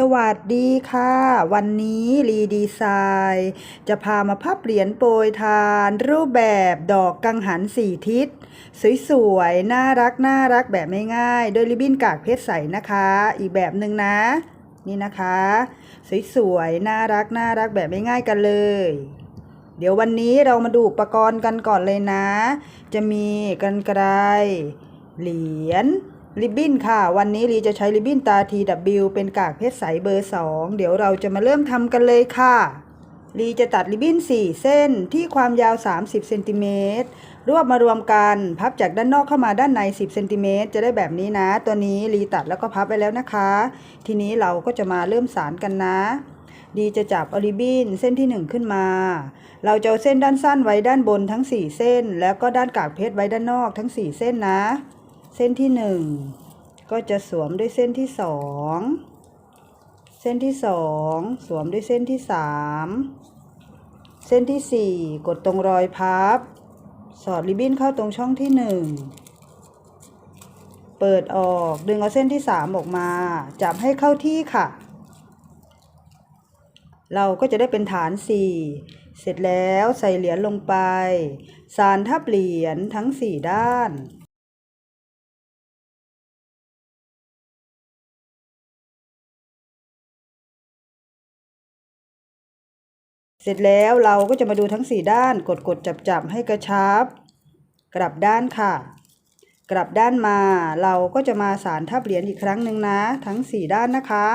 สวัสดีค่ะ วันนี้รีดีไซน์จะพามาพับเหรียญโปรยทาน รูปแบบดอกกังหันสี่ทิศ สวยๆ น่ารักน่ารักแบบไม่ง่ายๆด้วยริบบิ้นกากเพชรใสนะคะ อีกแบบหนึ่งนะ นี่นะคะ สวยๆ น่ารักน่ารักแบบไม่ง่ายกันเลย เดี๋ยววันนี้เรามาดูอุปกรณ์กันก่อนเลยนะ จะมีกันไกรเหรียญ ริบบิ้นค่ะ วันนี้ลีจะใช้ริบบิ้นตา TW เป็นกากเพชรใสเบอร์ 2 เดี๋ยวเราจะมาเริ่มทำกันเลยค่ะลีจะตัดริบบิ้น 4 เส้นที่ความยาว 30เซนติเมตรรวบมารวมกันพับจากด้านนอกเข้ามาด้านใน 10เซนติเมตรจะได้แบบนี้นะ ตัวนี้ลีตัดแล้วก็พับไปแล้วนะคะ ทีนี้เราก็จะมาเริ่มสารกันนะดีจะจับอริบบินเส้นที่ 1 ขึ้นมา เราจะเอาเส้นด้านสั้นไว้ด้านบนทั้ง 4 เส้น แล้วก็ด้านกากเพชรไว้ด้านนอกทั้ง 4 เส้นนะ เส้นที่1ก็จะสวมด้วยเส้นที่2เส้นที่2สวมด้วยเส้นที่3เส้นที่4กดตรงรอยพับ สอดริบบิ้นเข้าตรงช่องที่1เปิดออกดึงเอาเส้นที่3ออกมา จับให้เข้าที่ค่ะ เราก็จะได้เป็นฐาน4เสร็จแล้วใส่เหรียญลงไป สารทับเหรียญทั้ง4ด้าน เสร็จแล้วเราก็จะมาดูทั้ง 4 ด้านกดกดจับจับให้กระชับ กลับด้านค่ะ กลับด้านมาเราก็จะมาสารทับเหรียญอีกครั้งหนึ่งนะ ทั้ง 4 ด้านนะคะ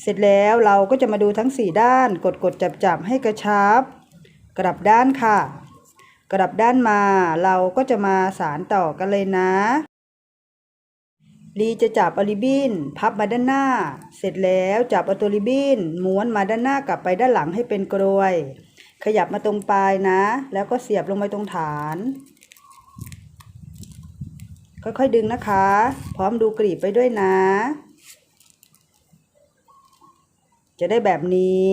เสร็จแล้วเราก็จะมาดูทั้ง 4 ด้าน กดกดจับจับให้กระชับ กลับด้านค่ะ กลับด้านมาเราก็จะมาสารต่อกันเลยนะ ลีจะจับอริบินพับมาด้านหน้า เสร็จแล้วจับอตัวริบบินม้วนมาด้านหน้ากลับไปด้านหลังให้เป็นกรวย ขยับมาตรงปลายนะ แล้วก็เสียบลงไปตรงฐาน ค่อยๆดึงนะคะ พร้อมดูกรีบไปด้วยนะ จะได้แบบนี้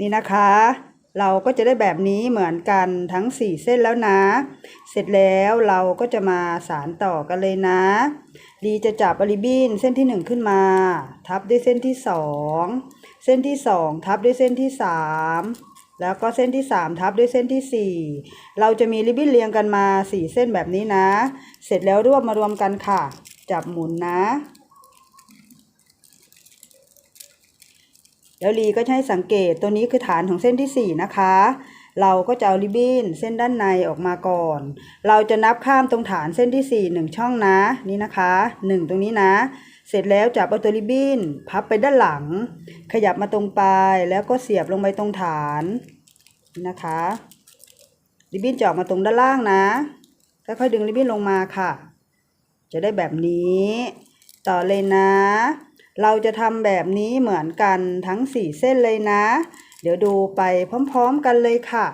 นี่นะคะ เราก็จะได้แบบนี้เหมือนกันทั้ง 4 เส้นแล้วนะ เสร็จแล้วเราก็จะมาสารต่อกันเลยนะดีจะจับริบบินเส้นที่ 1 ขึ้นมา ทับด้วยเส้นที่ 2 เส้นที่ 2 ทับด้วยเส้นที่ 3แล้วก็เส้นที่ 3 ทับด้วยเส้นที่ 4 เราจะมีริบบิ้นเรียงกันมา 4 เส้นแบบนี้นะ เสร็จแล้วรวบมารวมกันค่ะ จับหมุนนะ แล้วลีก็จะให้สังเกตตัวนี้คือฐานของเส้นที่ 4 นะคะ เราก็จะเอาริบบิ้นเส้นด้านในออกมาก่อน เราจะนับข้ามตรงฐานเส้นที่ 4 1 ช่องนะนี่นะคะ 1 ตรงนี้นะ เสร็จแล้วจับเอาตัวริบบิ้นพับไปด้านหลัง ขยับมาตรงปลายแล้วก็เสียบลงไปตรงฐานนี่นะคะริบบิ้นจะออกมาตรงด้านล่างนะค่อยๆดึงริบบิ้นลงมาค่ะ จะได้แบบนี้ ต่อเลยนะ เราจะทำแบบนี้เหมือนกันทั้ง 4 เส้นเลยนะ เดี๋ยวดูไปพร้อมๆกันเลยค่ะ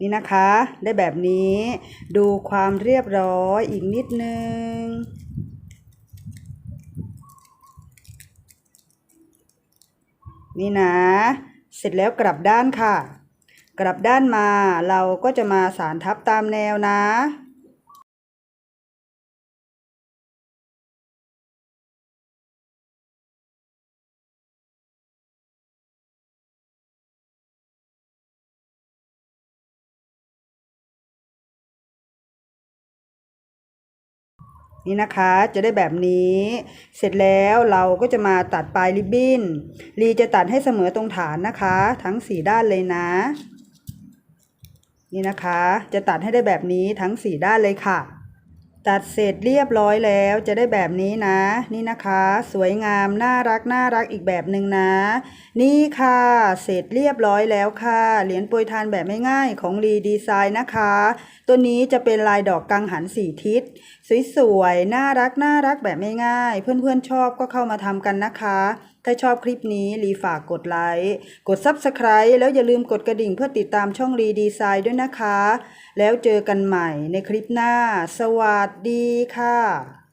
นี่นะคะ ได้แบบนี้ดูความเรียบร้อยอีกนิดนึง นี่นะ เสร็จแล้วกลับด้านค่ะ กลับด้านมาเราก็จะมาสารทับตามแนวนะ นี่นะคะจะได้แบบนี้ เสร็จแล้วเราก็จะมาตัดปลายริบบิ้นรีจะตัดให้เสมอตรงฐานนะคะ ทั้งสี่ด้านเลยนะ นี่นะคะ จะตัดให้ได้แบบนี้ทั้งสี่ด้านเลยค่ะ ตัดเสร็จเรียบร้อยแล้วจะได้แบบนี้นะ นี่นะคะ สวยงามน่ารักน่ารักอีกแบบหนึ่งนะ นี่ค่ะ เสร็จเรียบร้อยแล้วค่ะ เหรียญโปรยทานแบบไม่ง่ายของรีดีไซน์นะคะ ตัวนี้จะเป็นลายดอกกังหันสี่ทิศ สวยๆน่ารักน่ารักแบบไม่ง่ายเพื่อนๆชอบก็เข้ามาทำกันนะคะ ถ้าชอบคลิปนี้รีฝากกดไลค์กด Subscribe แล้วอย่าลืมกดกระดิ่งเพื่อติดตามช่องรีดีไซน์ด้วยนะคะ แล้วเจอกันใหม่ในคลิปหน้า สวัสดีค่ะ